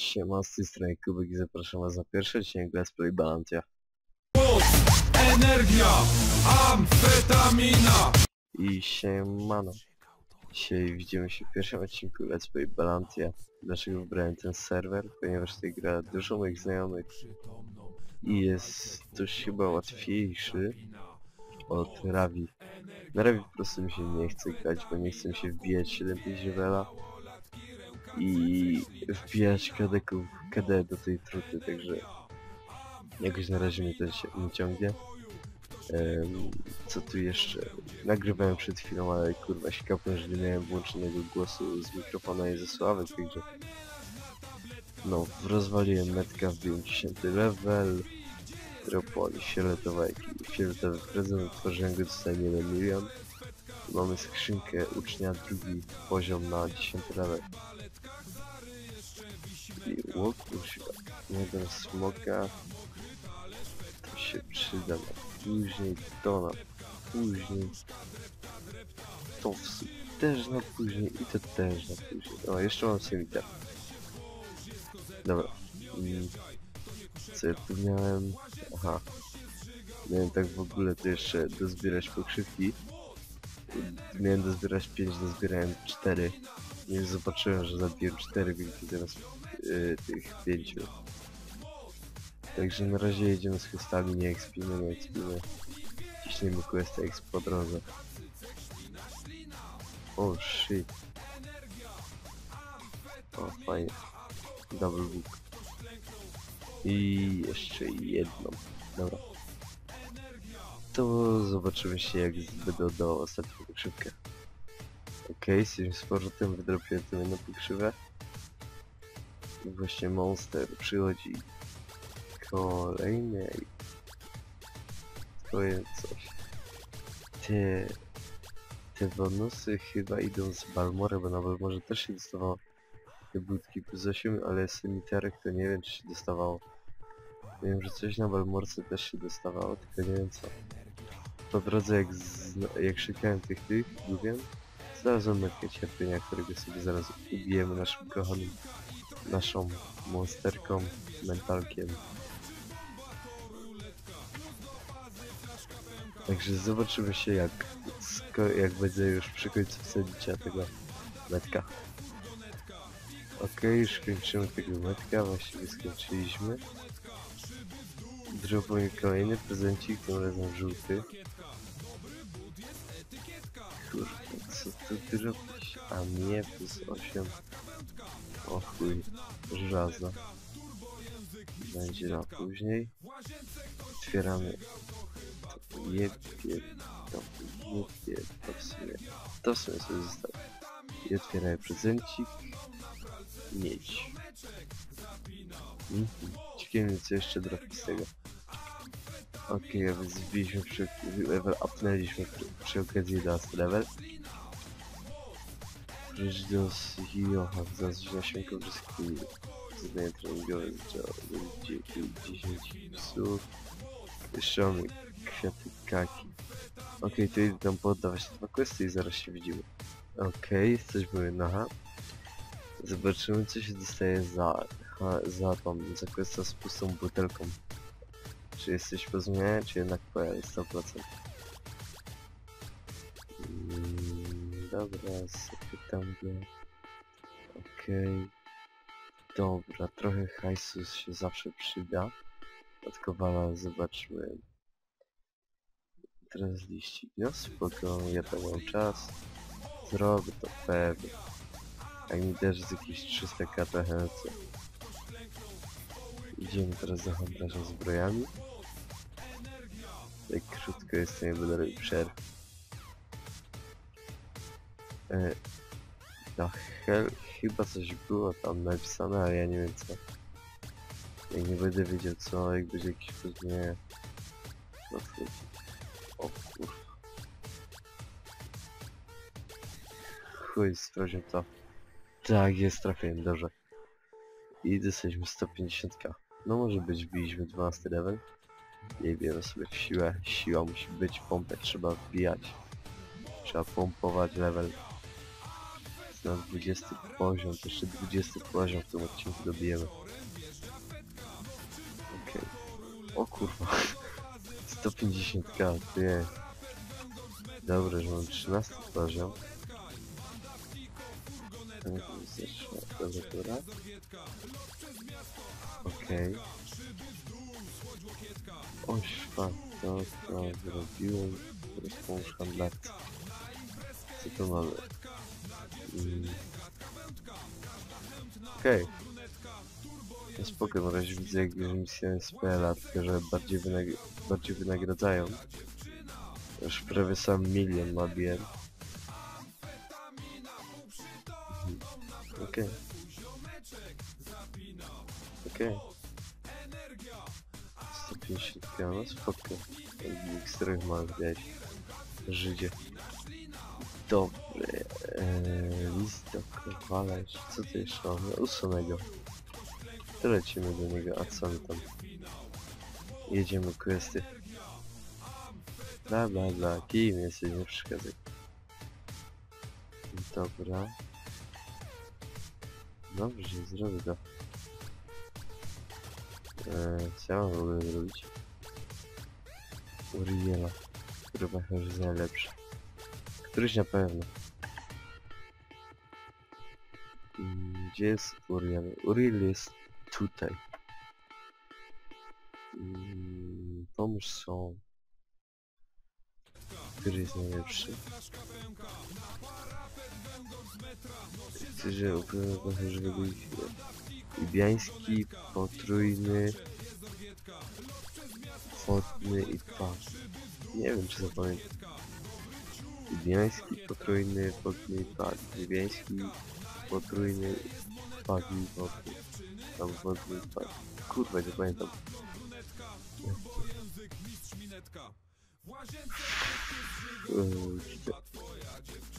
Siema, z tej strony Kubek i zapraszam was na pierwszy odcinek Let's Play Balantia. Energia, amfetamina I siemano. Dzisiaj widzimy się w pierwszym odcinku Let's Play Balantia. Dlaczego wybrałem ten serwer? Ponieważ tutaj gra dużo moich znajomych i jest dość chyba łatwiejszy od Ravi. Na Ravi po prostu mi się nie chce grać, bo nie chcę mi się wbijać 7000 levela i wbijać kadeków, KD do tej truty, także jakoś na razie mnie to się nie ciągnie. Em, co tu jeszcze? Nagrywałem przed chwilą, ale kurwa się kapłem, że nie miałem włączonego głosu z mikrofona i ze sławek, także... No, rozwaliłem metka, wbiłem 10 level, dropoli fioletowa, fioletowy prezent, otworzyłem go, dostałem 1 milion. Mamy skrzynkę ucznia, drugi poziom na 10 level. I łokuś, jeden smoka, to się przyda na później, to na później, to w sumie też na później i to też na później. O, jeszcze mam semitar. Dobra. Mm. Co ja tu miałem? Aha. Miałem tak w ogóle to jeszcze dozbierać pokrzywki. Miałem dozbierać 5, dozbierałem 4. Nie zobaczyłem, że zabiłem 4 wilki teraz yy, tych 5. Także na razie jedziemy z questami, nie ekspimy, nie ekspimy. Ciśniemy questy exp po drodze. O shit. O fajnie. Double book. I jeszcze jedną. Dobra. To zobaczymy się jak będę do ostatnią pokrzywkę. Okej, okay, jesteśmy z powrotem, wydropiłem tę jedną pokrzywę. I właśnie monster przychodzi kolejny. To jest coś. Te... Te bonusy chyba idą z Balmora, bo na Balmorze też się dostawało te budki plus 8, ale Semiterek to nie wiem czy się dostawało. Wiem, że coś na Balmorce też się dostawało, tylko nie wiem co. Po drodze jak, jak szukałem tych tych, gubię, znalazłem metkę cierpienia, którego sobie zaraz ubijemy naszym kochanym, naszą monsterką, mentalkiem. Także zobaczymy się jak, jak będzie już przy końcu wsadzicia tego metka. Okej, już kończymy tego metka, właściwie skończyliśmy. Dropuje kolejny prezencik, tym razem żółty. Kurde, co tu zrobić? A nie, plus 8. O chuj, żelaza. Będzie na później. Otwieramy. To jebie, to jebie, to w sumie, to w sumie sobie zostawię. I otwieramy prezencik. Mieć. Mhm. Ciekawe co jeszcze dropi z tego. Okej, a więc zbiliśmy przy level, upnęliśmy przy, okazji 11 level. Prejudice Hiocha za zasięgą wszystkimi zadania treningowe zaczęło 10 psów. Mamy kwiaty kaki. Okej, to idę tam poddawać dwa questy i zaraz się widzimy. Okej, jesteśmy na Zobaczymy co się dostaje za, ha, za tą, za questa z pustą butelką. Czy jesteś po zmianie, czy jednak po 100%? Dobra, zapytam go. Okej. Dobra, trochę hajsu się zawsze przyda. Od Kowala zobaczmy. Teraz liści. No spoko, ja to mam czas. Zrobię to pewnie. Jak mi też z jakieś 300 KTHC. Idziemy teraz za handlarzem zbrojami. Tak krótko jest, to nie będę robił przerw. E, na hell chyba coś było tam napisane, ale ja nie wiem co. Jak nie będę wiedział co, jak będzie jakiś pewnie... nadchodzi. O kurwa. Chuj, sprawdźmy to. Tak, jest, trafiłem, dobrze. I dostaliśmy 150k. No może być, wbiliśmy 12 level. Nie wiemy sobie w siłę. Siła musi być, pompę trzeba wbijać. Trzeba pompować level. Na 20 poziom, to jeszcze 20 poziom w tym odcinku dobijemy. Okej. O kurwa. 150k, ty. Dobra, że mam 13 poziom. Ten zeszła klawiatura. Okej. O szwa, to to zrobiłem. Teraz pomóż. Co tu mamy? Okej. No spoko, na razie widzę jak misja SPL-a, tylko że bardziej, wynag bardziej wynagradzają. Już prawie sam milion nabiłem. Mhm. Okej. Okej. 150 no spoko. Z których masz wiesz. Żydzie. Dobry. Eee, list do kowalerz. Co ty jeszcze mamy? Usunego. To lecimy do niego, a co my tam? Jedziemy questy. Bla bla bla, kim jesteś, nie przeszkadzaj. Dobra. Dobrze, zrobię to. Eee, co ja mam w ogóle zrobić? Uriela. Chyba już jest najlepszy. Któryś na pewno. Mm, Gdzie jest Uriel? Uriel jest tutaj. Mm, Pomóż są. Który jest najlepszy? Chcę, że upłynę trochę żywego i chwilę. Ibiański, potrójny, wodny i dwa. Nie wiem czy zapamiętam. Ibiański, potrójny, wodny i dwa. Ibiański, potrójny, wagi, wodny. Tam wodny dwa. Kurwa, nie pamiętam. Eee?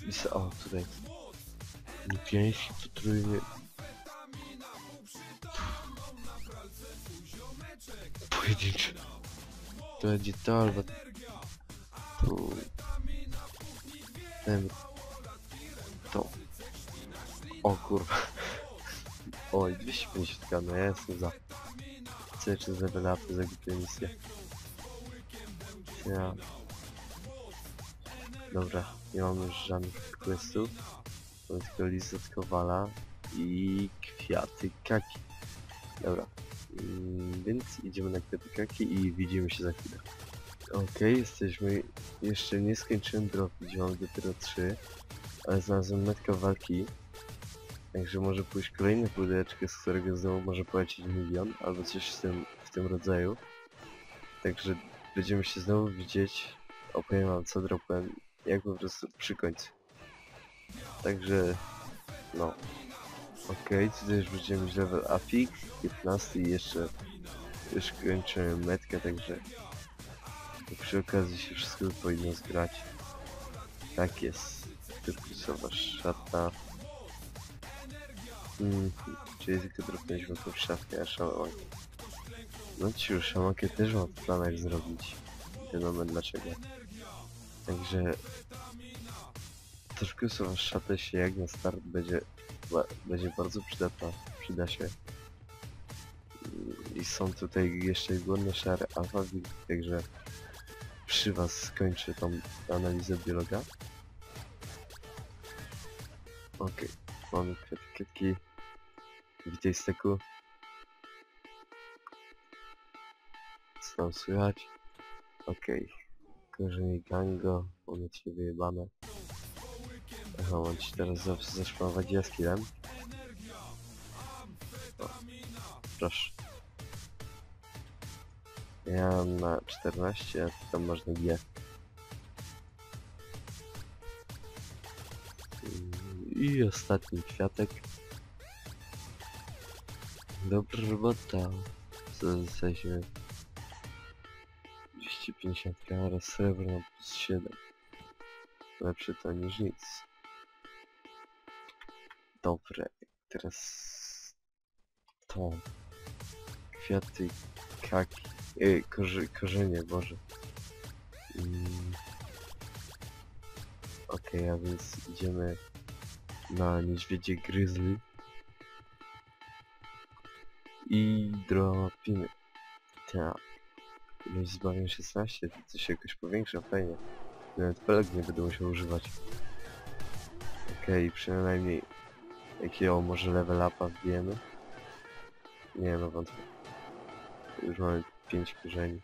Jest- O, tutaj. Ibiański, potrójny, pojedynczy. To będzie to albo To. O kurwa. Oj, 250 no ja jestem za. Jeszcze za belapy, za głupie misje. Ja. Dobra, nie mamy już żadnych questów. Mamy tylko list od Kowala i kwiaty kaki. Dobra, Mm, więc idziemy na kwiaty kaki i widzimy się za chwilę. Okej, jesteśmy... Jeszcze nie skończyłem dropić, mam dopiero 3, ale znalazłem metka walki. Także może pójść kolejne pudełeczko, z którego znowu może polecieć milion, albo coś w tym, w tym rodzaju. Także będziemy się znowu widzieć. Opowiem wam co dropłem, jak po prostu przy końcu. Także... No. Okej, tutaj już będziemy mieć level upik, 15 i jeszcze już kończymy metkę, także przy okazji się wszystko powinno zgrać. Tak jest. Turkusowa szata. Mm, czyli tylko dropnęliśmy tą szafkę, a szamankę. No ci już szamankę też mam w planach zrobić. Wiadomo dlaczego. Także turkusowa szata się jak na start będzie będzie bardzo przydatna, przyda się. I są tutaj jeszcze głodne szare alfa, także przy was skończę tą analizę biologa. Okej, mamy kwiatki. Witaj Steku. Co tam słychać? Okej. Korzenie gango, mamy cię wyjebane. Aha, mam ci teraz za- zaszpanować jaskilem. O, proszę. Ja mam na 14, a ty tam masz na G. I ostatni kwiatek. Dobra robota. Co jesteśmy? 250 kara, srebrna plus 7. Lepsze to niż nic. Dobre, teraz to kwiaty, kaki, e, korze, korzenie, boże. Mm. Okej, a więc idziemy na niedźwiedzie grizzly. I dropimy. Tak. Ilość zbawień 16, to coś jakoś powiększa, fajnie. Nawet peleg nie będę musiał używać. Okej, przynajmniej jakiego może level upa wbijemy. Nie no wątpię. Już mamy 5 korzeni.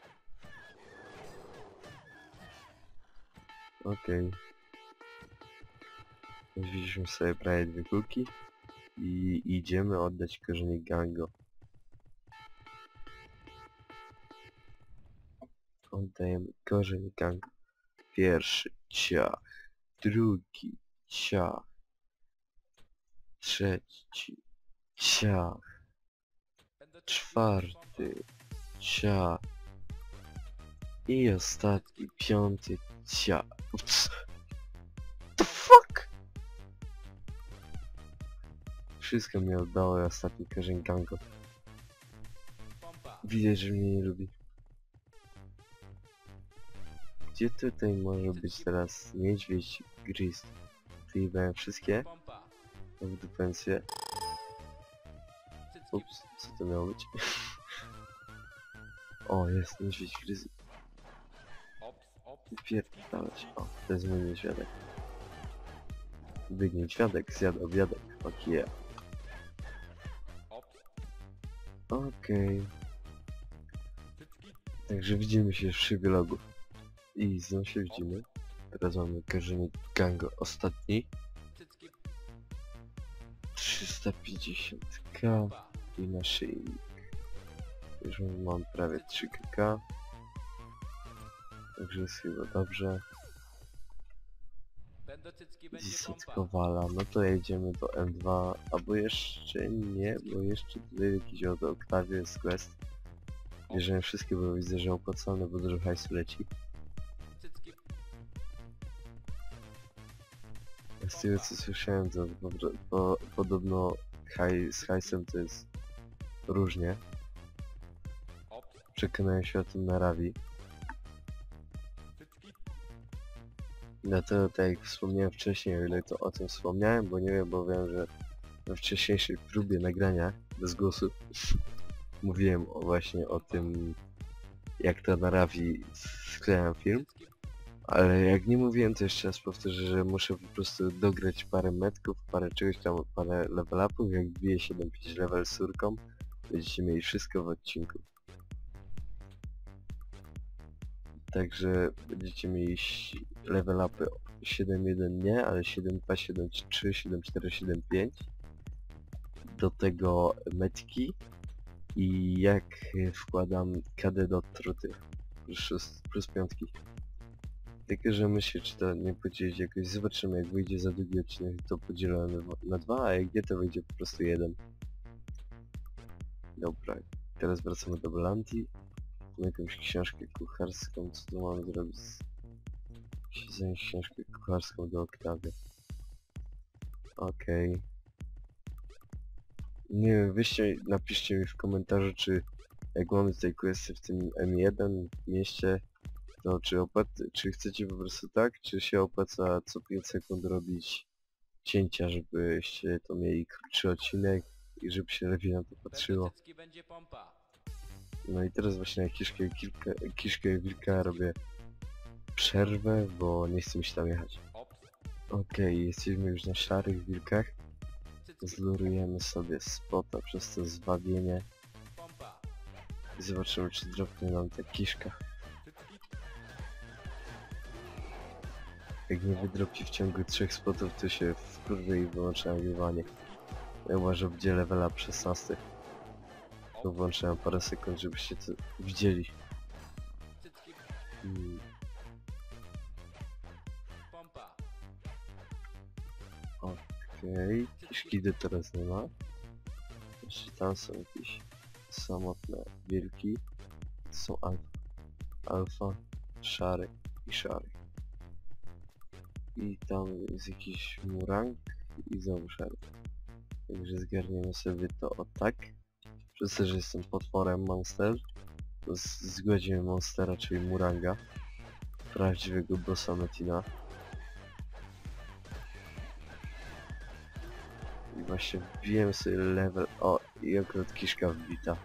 Okej. Wzięliśmy sobie prawie dwie kulki i idziemy oddać korzenie gango. Oddajemy korzeń gango. Pierwszy ciach, drugi ciach, trzeci ciach, czwarty ciach i ostatni piąty ciach. Ups. The fuck? Wszystko mi oddało i ostatni korzeń gango. Widać, że mnie nie lubi. Gdzie tutaj może być teraz niedźwiedź gris? Wyjebałem wszystkie w dupencję. Ups, co to miało być? o, jest niedźwiedź gryzy. Pierdalać. O, to jest mój niedźwiadek. Byk niedźwiadek, zjadł obiadek. Fuck yeah. Okej. Także widzimy się w szybie logów. I znowu się widzimy. Teraz mamy korzenie gango ostatni. 350k i naszyjnik. Już mam prawie 3k. Także jest chyba dobrze. Zisetkowala, no to jedziemy do M2, albo jeszcze nie, bo jeszcze tutaj jakiś od Octavia jest quest. Bierzemy wszystkie, bo widzę, że opłacalne, bo dużo hajsu leci. Z tego co słyszałem, to po, po, podobno haj, z hajsem to jest różnie. Przekonałem się o tym na Ravi. Dlatego tak jak wspomniałem wcześniej, o ile to o tym wspomniałem, bo nie wiem, bo wiem, że we wcześniejszej próbie nagrania bez głosu mówiłem o właśnie o tym jak to na Ravi sklejam film. Ale jak nie mówiłem, to jeszcze raz powtórzę, że muszę po prostu dograć parę metków, parę czegoś tam, parę level upów, jak wbiję 7-5 level surką, będziecie mieli wszystko w odcinku. Także będziecie mieli level upy 7.1 nie, ale 7.2, 7.3, 7.4, 7.5 do tego metki i jak wkładam KD do truty plus, plus piątki. Tylko, że myślę, czy to nie podzielić jakoś, zobaczymy jak wyjdzie za długi odcinek, to podzielę na, na dwa, a jak nie, to wyjdzie po prostu jeden. Dobra, teraz wracamy do Belanti. Mam jakąś książkę kucharską, co tu mamy zrobić? Muszę zająć książkę kucharską do Oktawia. Okej. Nie wiem, wyście, napiszcie mi w komentarzu, czy jak mamy tutaj questy w tym M1 mieście, to czy, opłac czy chcecie po prostu tak, czy się opłaca co 5 sekund robić cięcia, żebyście to mieli krótszy odcinek i żeby się lepiej na to patrzyło. będzie pompa. No i teraz właśnie na kiszkę, kilka, kiszkę i wilka robię przerwę, bo nie chcę mi się tam jechać. Okej, jesteśmy już na szarych wilkach. Zlurujemy sobie spota przez to zwabienie i zobaczymy czy dropnie nam ta kiszka. Jak nie wydropi w ciągu trzech spotów, to się wkurwy i wyłącza nagrywanie. Chyba, że będzie levela przez 16. To włączyłem parę sekund, żebyście to widzieli. Mm. Okej, kiszkidy teraz nie ma. Jeszcze tam są jakieś samotne wilki. To są alfa. Alfa, szary i szary. I tam jest jakiś murang i znowu szary. Także zgarniemy sobie to o tak. To, że jestem potworem monster, to z- zgładzimy monstera, czyli muranga. Prawdziwego bossa Metina. I właśnie wbiłem sobie level, o i akurat kiszka wbita.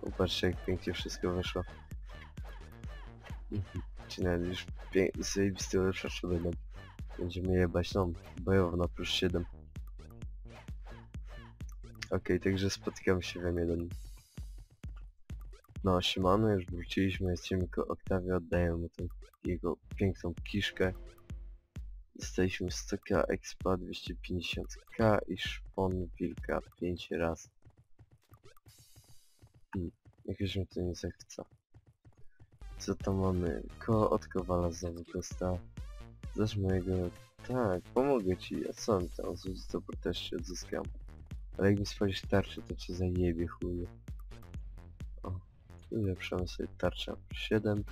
Popatrzcie jak pięknie wszystko wyszło. Mhm. Czy nawet już zajebiste ulepszacze będą. Będziemy jebać no, bojowo na plus 7. Okej, także spotykamy się w M1. No, siemano, już wróciliśmy, jesteśmy ko Oktawia, oddaję mu tę jego piękną kiszkę. Dostaliśmy 100k expa, 250k i szpon wilka 5 razy. Hmm, jakoś mi to nie zachwyca. Co tam mamy? Ko od Kowala znowu kosta. Znasz mojego... Tak, pomogę ci, a co mi tam? Zuzi to się odzyskam. Ale jak mi spalisz tarczę, to cię zajebie chuju. O, ulepszamy sobie tarczę plus 7.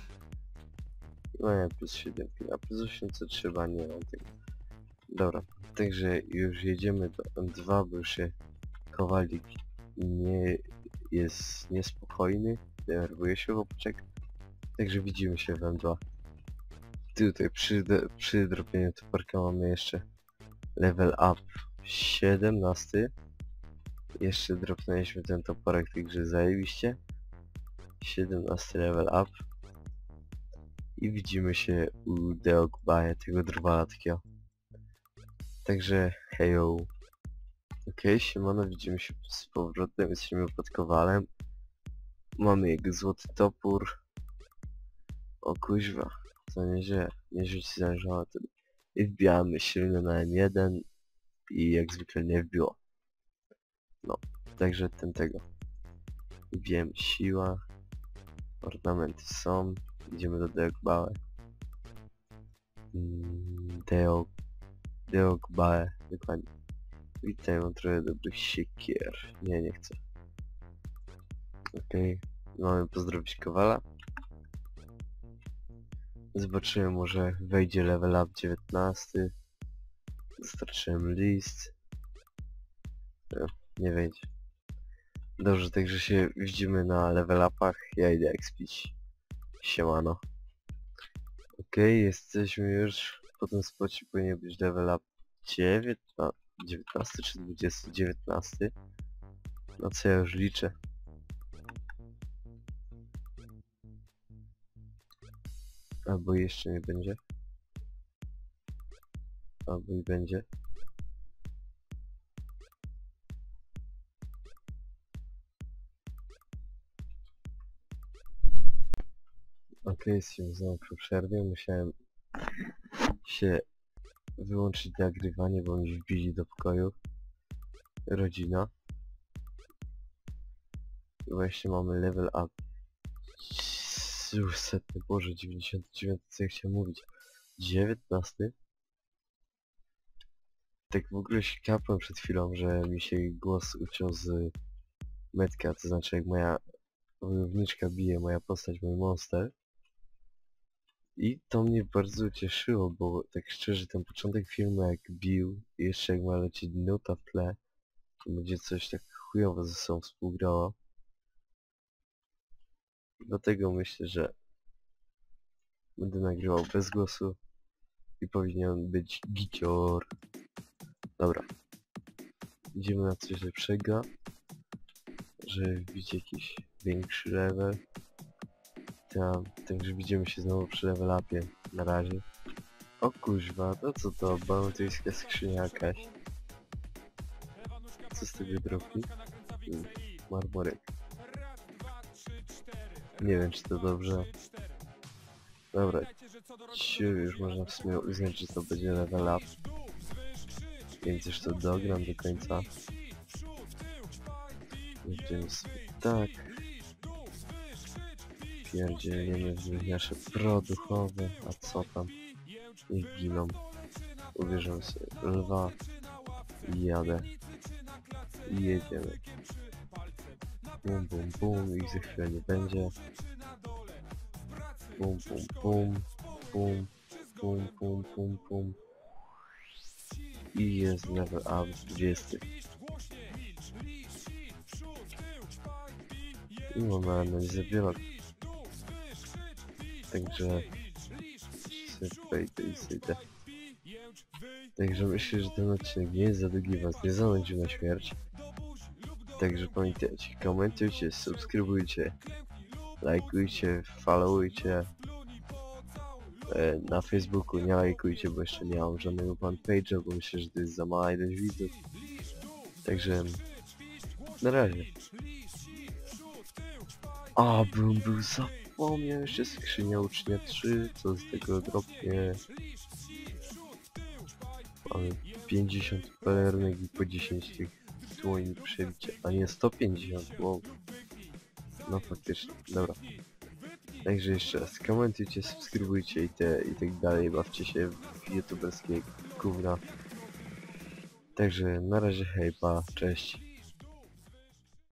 No ja plus 7, a plus 8 co trzeba, nie mam tego. Dobra, także już jedziemy do M2, bo już się Kowalik nie jest niespokojny, denerwuje się chłopaczek. Także widzimy się w M2. Tutaj przy, przy drobieniu toporka mamy jeszcze level up 17. Jeszcze dropnęliśmy ten toporek, także zajebiście. 17 level up. I widzimy się u Deogbae, tego drwala takiego. Także hejo. Okej, siemano, widzimy się z powrotem, jesteśmy pod Kowalem. Mamy jego złoty topór. O kuźwa, to nieźle, nie rzuć zależało. I wbijamy silnie na M1 i jak zwykle nie wbiło. No, także ten tego. Wiem, siła. Ornamenty są. Idziemy do Deogbae. Mm, Deog... Deogbae, dokładnie. Witaj, mam trochę dobrych siekier. Nie, nie chcę. Okej, mamy pozdrowić Kowala. Zobaczymy, może wejdzie level up 19. Dostarczyłem list. Nie wejdzie. Dobrze, także się widzimy na level upach. Ja idę expić. Siemano. Okej, jesteśmy już. Po tym spocie powinien być level up 19, 19 czy 20, 19. No co ja już liczę. Albo jeszcze nie będzie. Albo i będzie. Okej, jesteśmy znowu po przerwie. Musiałem się wyłączyć nagrywanie, bo mi wbili do pokoju. Rodzina. I właśnie mamy level up. Już setny, boże, 99, co ja chciałem mówić. 19. Tak w ogóle się kapłem przed chwilą, że mi się głos uciął z metka, to znaczy jak moja wojowniczka bije, moja postać, mój monster. I to mnie bardzo ucieszyło, bo tak szczerze ten początek filmu jak bił i jeszcze jak ma lecieć nuta w tle, to będzie coś tak chujowo ze sobą współgrało. Dlatego myślę, że będę nagrywał bez głosu i powinien być gicior. Dobra. Idziemy na coś lepszego, żeby wbić jakiś większy level. Tam, także widzimy się znowu przy level upie. Na razie. O kuźwa, to co to? Balutyjska skrzynia jakaś. Co z tego dropi? Mm, Marmorek. Nie wiem czy to dobrze. Dobra. Ciu, już można w sumie uznać, że to będzie level up. Więc już to dogram do końca. Będziemy sobie tak. Pierdzielniemy w nasze produchowe, a co tam? Niech giną. Ubierzemy sobie lwa i jadę. I jedziemy. Bum bum bum, ich za chwilę nie będzie. Bum bum bum, bum, bum bum bum bum. I jest level up 20. I mamy analizę biologii. Także zejdę. Także myślę, że ten odcinek nie jest za długi, was nie zanudził na śmierć. Także pamiętajcie, komentujcie, subskrybujcie, lajkujcie, followujcie. E, na Facebooku nie lajkujcie, bo jeszcze nie mam żadnego fanpage'a, bo myślę, że to jest za mała ilość widzów. Także na razie. A, bym był zapomniał jeszcze skrzynia ucznia 3, co z tego dropnie. Mamy 50 pelernek i po 10 tych dłoni przebicia, a nie 150, wow. No faktycznie, dobra. Także jeszcze raz, komentujcie, subskrybujcie i te i tak dalej, bawcie się w youtuberskie gówna. Także na razie hej, pa, cześć.